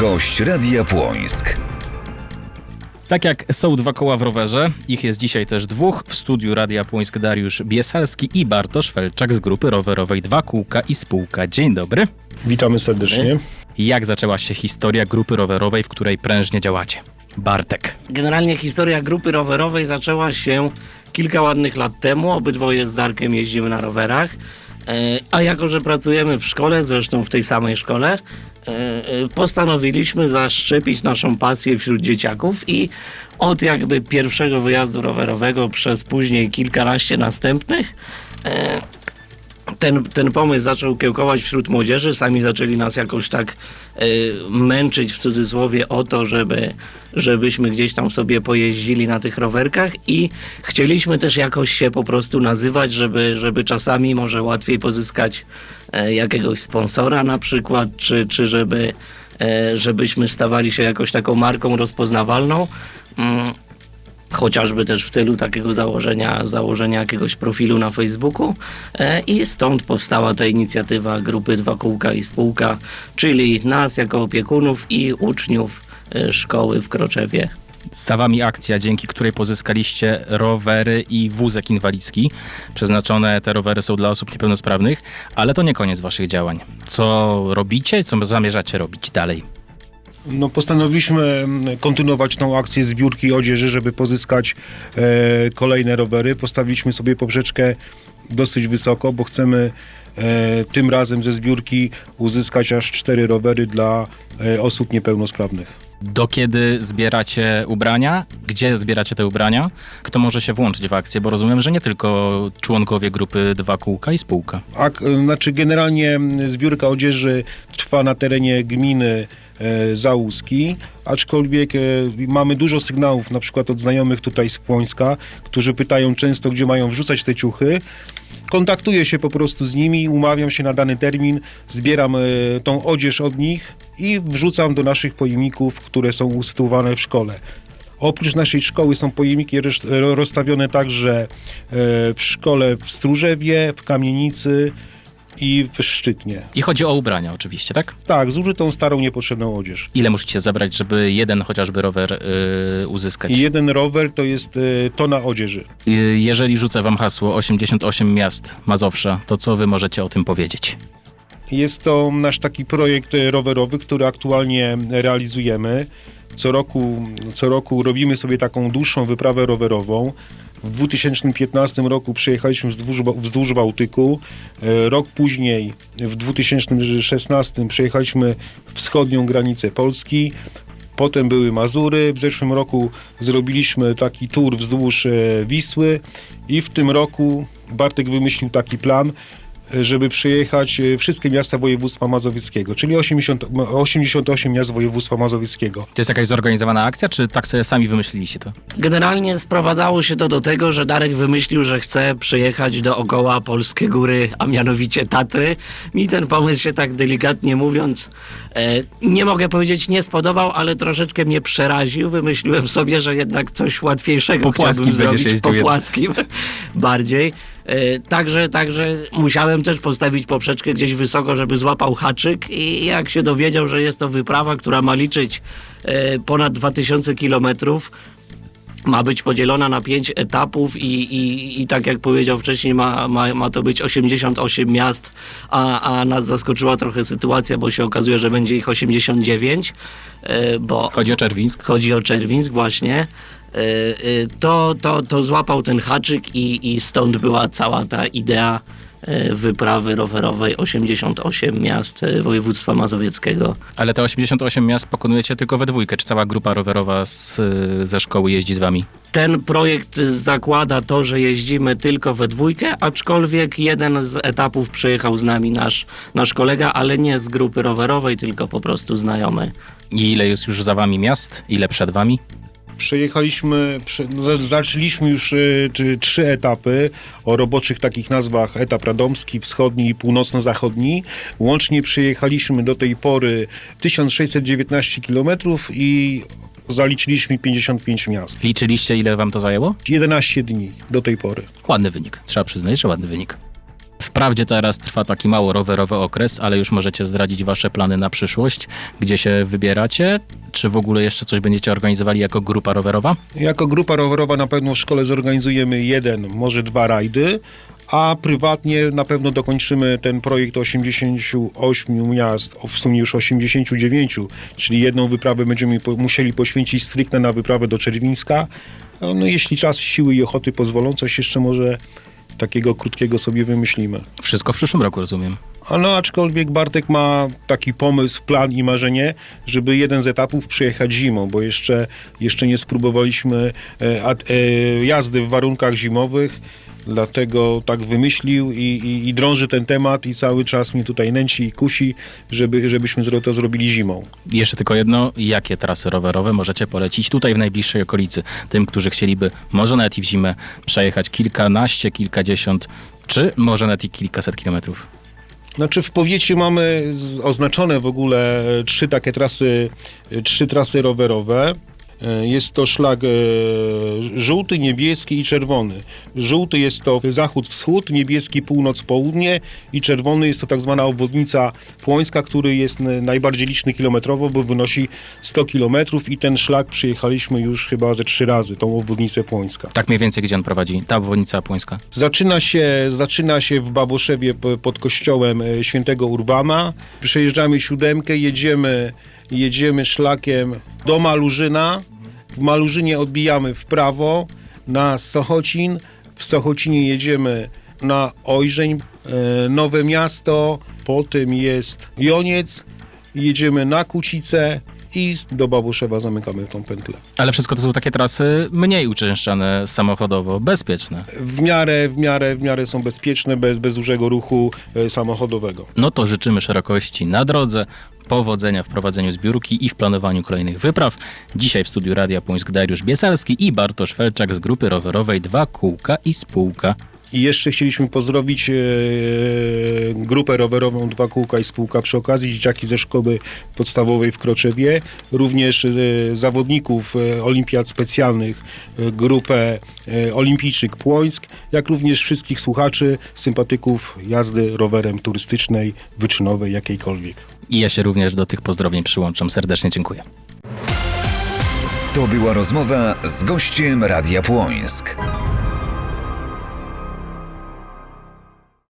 Gość Radia Płońsk. Tak jak są dwa koła w rowerze, ich jest dzisiaj też dwóch. W studiu Radia Płońsk Dariusz Biesalski i Bartosz Felczak z grupy rowerowej Dwa Kółka i Spółka. Dzień dobry. Witamy serdecznie. Jak zaczęła się historia grupy rowerowej, w której prężnie działacie? Bartek. Generalnie historia grupy rowerowej zaczęła się kilka ładnych lat temu. Obydwoje z Darkiem jeździmy na rowerach. E, A jako, że pracujemy w szkole, zresztą w tej samej szkole, postanowiliśmy zaszczepić naszą pasję wśród dzieciaków i od jakby pierwszego wyjazdu rowerowego przez później kilkanaście następnych e, ten, ten pomysł zaczął kiełkować wśród młodzieży. Sami zaczęli nas jakoś tak y, męczyć w cudzysłowie o to, żeby, żebyśmy gdzieś tam sobie pojeździli na tych rowerkach i chcieliśmy też jakoś się po prostu nazywać, żeby, żeby czasami może łatwiej pozyskać e, jakiegoś sponsora na przykład, czy, czy żeby, e, żebyśmy stawali się jakoś taką marką rozpoznawalną. Chociażby też w celu takiego założenia, założenia jakiegoś profilu na Facebooku e, i stąd powstała ta inicjatywa grupy Dwa Kółka i Spółka, czyli nas jako opiekunów i uczniów e, szkoły w Kroczewie. Za wami akcja, dzięki której pozyskaliście rowery i wózek inwalidzki. Przeznaczone te rowery są dla osób niepełnosprawnych, ale to nie koniec waszych działań. Co robicie, co zamierzacie robić dalej? No, postanowiliśmy mm, kontynuować tą akcję zbiórki odzieży, żeby pozyskać e, kolejne rowery. Postawiliśmy sobie poprzeczkę dosyć wysoko, bo chcemy e, tym razem ze zbiórki uzyskać aż cztery rowery dla e, osób niepełnosprawnych. Do kiedy zbieracie ubrania? Gdzie zbieracie te ubrania? Kto może się włączyć w akcję? Bo rozumiem, że nie tylko członkowie grupy Dwa Kółka i Spółka. A, znaczy generalnie mm, zbiórka odzieży trwa na terenie gminy e, Załuski, aczkolwiek e, mamy dużo sygnałów na przykład od znajomych tutaj z Płońska, którzy pytają często, gdzie mają wrzucać te ciuchy. Kontaktuję się po prostu z nimi, umawiam się na dany termin, zbieram e, tą odzież od nich i wrzucam do naszych pojemników, które są usytuowane w szkole. Oprócz naszej szkoły są pojemniki roz- rozstawione także e, w szkole w Stróżewie, w Kamienicy i w Szczytnie. I chodzi o ubrania oczywiście, tak? Tak, zużytą starą, niepotrzebną odzież. Ile musicie zabrać, żeby jeden chociażby rower yy, uzyskać? I jeden rower to jest e, tona odzieży. Yy, Jeżeli rzucę wam hasło 88 miast Mazowsza, to co wy możecie o tym powiedzieć? Jest to nasz taki projekt e, rowerowy, który aktualnie realizujemy. Co roku, co roku robimy sobie taką dłuższą wyprawę rowerową. W 2015 roku przejechaliśmy wzdłuż, wzdłuż Bałtyku. E, Rok później, w 2016, przejechaliśmy wschodnią granicę Polski. Potem były Mazury. W zeszłym roku zrobiliśmy taki tour wzdłuż e, Wisły. I w tym roku Bartek wymyślił taki plan, żeby przejechać e, wszystkie miasta województwa mazowieckiego, czyli 80, 88 miast województwa mazowieckiego. To jest jakaś zorganizowana akcja, czy tak sobie sami wymyśliliście to? Generalnie sprowadzało się to do tego, że Darek wymyślił, że chce przyjechać dookoła Polskie Góry, a mianowicie Tatry. Mi ten pomysł się tak delikatnie mówiąc, e, nie mogę powiedzieć nie spodobał, ale troszeczkę mnie przeraził. Wymyśliłem sobie, że jednak coś łatwiejszego Po płaskim chciałbym zrobić, po płaskim bardziej. E, Także, także musiałem też postawić poprzeczkę gdzieś wysoko, żeby złapał haczyk i jak się dowiedział, że jest to wyprawa, która ma liczyć e, ponad 2000 kilometrów, ma być podzielona na pięć etapów i, i, i tak jak powiedział wcześniej, ma, ma, ma to być 88 miast, a, a nas zaskoczyła trochę sytuacja, bo się okazuje, że będzie ich 89, e, bo Chodzi o Czerwińsk. chodzi o Czerwińsk właśnie, to, to, to złapał ten haczyk i, i stąd była cała ta idea e, wyprawy rowerowej 88 miast e, województwa mazowieckiego. Ale te 88 miast pokonujecie tylko we dwójkę, czy cała grupa rowerowa z, ze szkoły jeździ z wami? Ten projekt zakłada to, że jeździmy tylko we dwójkę, aczkolwiek jeden z etapów przejechał z nami nasz, nasz kolega, ale nie z grupy rowerowej, tylko po prostu znajomy. I ile jest już za wami miast? Ile przed wami? Przejechaliśmy, prze, no, za- zaczęliśmy już e, czy, trzy etapy o roboczych takich nazwach etap radomski, wschodni i północno-zachodni. Łącznie przejechaliśmy do tej pory 1619 km i zaliczyliśmy 55 miast. Liczyliście, ile wam to zajęło? 11 dni do tej pory. Ładny wynik. Trzeba przyznać, że ładny wynik. Wprawdzie teraz trwa taki mało rowerowy okres, ale już możecie zdradzić wasze plany na przyszłość, gdzie się wybieracie, czy w ogóle jeszcze coś będziecie organizowali jako grupa rowerowa? Jako grupa rowerowa na pewno w szkole zorganizujemy jeden, może dwa rajdy, a prywatnie na pewno dokończymy ten projekt 88 miast, w sumie już 89, czyli jedną wyprawę będziemy musieli poświęcić stricte na wyprawę do Czerwińska. No, no jeśli czas, siły i ochoty pozwolą, coś jeszcze może takiego krótkiego sobie wymyślimy. Wszystko w przyszłym roku, rozumiem. No, aczkolwiek Bartek ma taki pomysł, plan i marzenie, żeby jeden z etapów przejechać zimą, bo jeszcze, jeszcze nie spróbowaliśmy e, e, jazdy w warunkach zimowych, dlatego tak wymyślił i, i, i drąży ten temat i cały czas mnie tutaj nęci i kusi, żeby, żebyśmy to zrobili zimą. Jeszcze tylko jedno, jakie trasy rowerowe możecie polecić tutaj w najbliższej okolicy tym, którzy chcieliby może nawet i w zimę przejechać kilkanaście, kilkadziesiąt, czy może nawet i kilkaset kilometrów? Znaczy w powiecie mamy oznaczone w ogóle e, trzy takie trasy, e, trzy trasy rowerowe. E, Jest to szlak e, żółty, niebieski i czerwony. Żółty jest to zachód-wschód, niebieski północ-południe i czerwony jest to tak zwana obwodnica Płońska, który jest najbardziej liczny kilometrowo, bo wynosi 100 kilometrów i ten szlak przyjechaliśmy już chyba ze trzy razy, tą obwodnicę Płońska. Tak mniej więcej, gdzie on prowadzi? Ta obwodnica płońska. Zaczyna się, zaczyna się w Baboszewie pod kościołem e, świętego Urbana. Przejeżdżamy siódemkę, jedziemy, jedziemy szlakiem do Malurzyna. W Malurzynie odbijamy w prawo na Sochocin. W Sochocinie jedziemy na Ojrzeń, e, Nowe Miasto, potem jest Joniec, jedziemy na Kucice i do Baboszewa zamykamy tą pętlę. Ale wszystko to są takie trasy mniej uczęszczane samochodowo, bezpieczne. w miarę, w miarę, w miarę są bezpieczne, bez, bez dużego ruchu e, samochodowego. No to życzymy szerokości na drodze, powodzenia w prowadzeniu zbiórki i w planowaniu kolejnych wypraw. Dzisiaj w studiu Radia Puńsk Dariusz Biesalski i Bartosz Felczak z grupy rowerowej Dwa Kółka i Spółka. I jeszcze chcieliśmy pozdrowić e, grupę rowerową Dwa Kółka i Spółka przy okazji, dzieciaki ze szkoły podstawowej w Kroczewie, również e, zawodników e, olimpiad specjalnych, e, grupę e, Olimpijczyk Płońsk, jak również wszystkich słuchaczy, sympatyków jazdy rowerem turystycznej, wyczynowej, jakiejkolwiek. I ja się również do tych pozdrowień przyłączam. Serdecznie dziękuję. To była rozmowa z gościem Radia Płońsk.